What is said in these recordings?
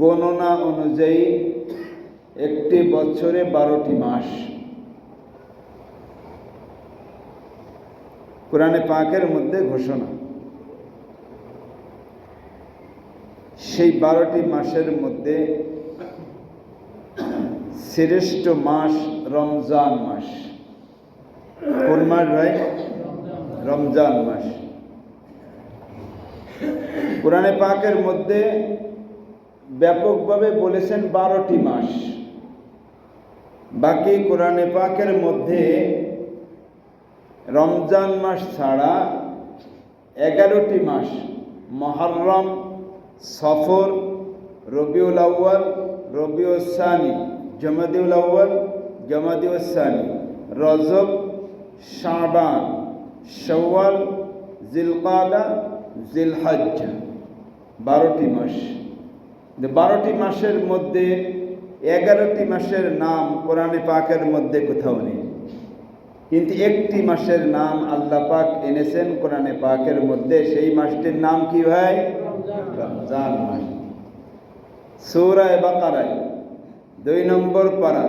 গণনা অনুযায়ী একটি বছরে বারোটি মাস। কোরআনে পাকের মধ্যে ঘোষণা। সেই বারোটি মাসের মধ্যে শ্রেষ্ঠ মাস রমজান মাস। কোন মাস ভাই? রমজান মাস। কোরআনে পাকের মধ্যে ব্যাপকভাবে বলেছেন বারোটি মাস। বাকি কোরআনে পাকের মধ্যে রমজান মাস ছাড়া এগারোটি মাস মহরম, সফর, রবিউল আউ্য়াল, রবিউল সানি, জমাদিউল আউ্য়াল, জমাদিউল সানি, রজব, শাবান, শওয়াল, জিলকাদা জিলহজ বারোটি মাস। বারোটি মাসের মধ্যে এগারোটি মাসের নাম কোরআনে পাকের মধ্যে কোথাও নেই। কিন্তু একটি মাসের নাম আল্লাহ পাক এনেছেন কোরআনে পাকের মধ্যে। সেই মাসটির নাম কি ভাই? রমজান মাস। সৌরায় বাকারায় দুই নম্বর পাড়া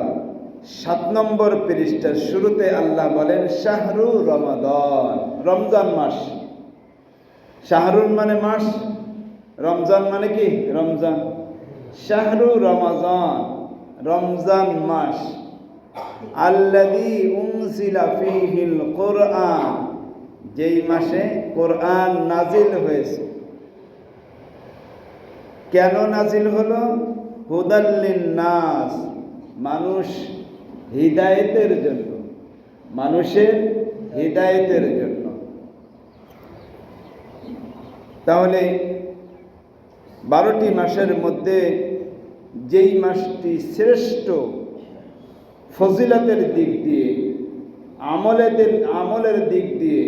সাত নম্বর পৃষ্ঠার শুরুতে আল্লাহ বলেন, শাহরু রমাদন, রমজান মাস। শাহরুন মানে মাস? রমজান মানে কি? রমজান। শাহরু রমাজান, রমজান মাস। আল্লাদি উনজিলা ফিহিল কোরআন। যেই মাসে কোরআন নাজিল হয়েছে। কেন নাজিল হলো? হুদাল্লিন নাস মানুষ হৃদায়তের জন্য। মানুষের হৃদায়তের জন্য। তাহলে বারোটি মাসের মধ্যে যেই মাসটি শ্রেষ্ঠ ফজিলতের দিক দিয়ে, আমলেদের, আমলের দিক দিয়ে,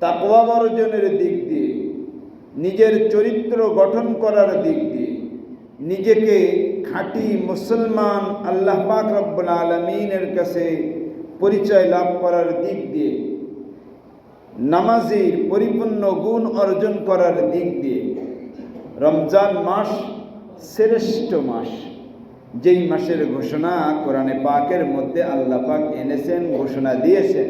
তাকওয়া অর্জনের দিক দিয়ে, নিজের চরিত্র গঠন করার দিক দিয়ে, নিজেকে খাঁটি মুসলমান আল্লাহ পাক রব্বুল আলমিনের কাছে পরিচয় লাভ করার দিক দিয়ে, নামাজির পরিপূর্ণ গুণ অর্জন করার দিক দিয়ে রমজান মাস শ্রেষ্ঠ মাস। যেই মাসের ঘোষণা কোরআনে পাকের মধ্যে আল্লাহ পাক এনেছেন, ঘোষণা দিয়েছেন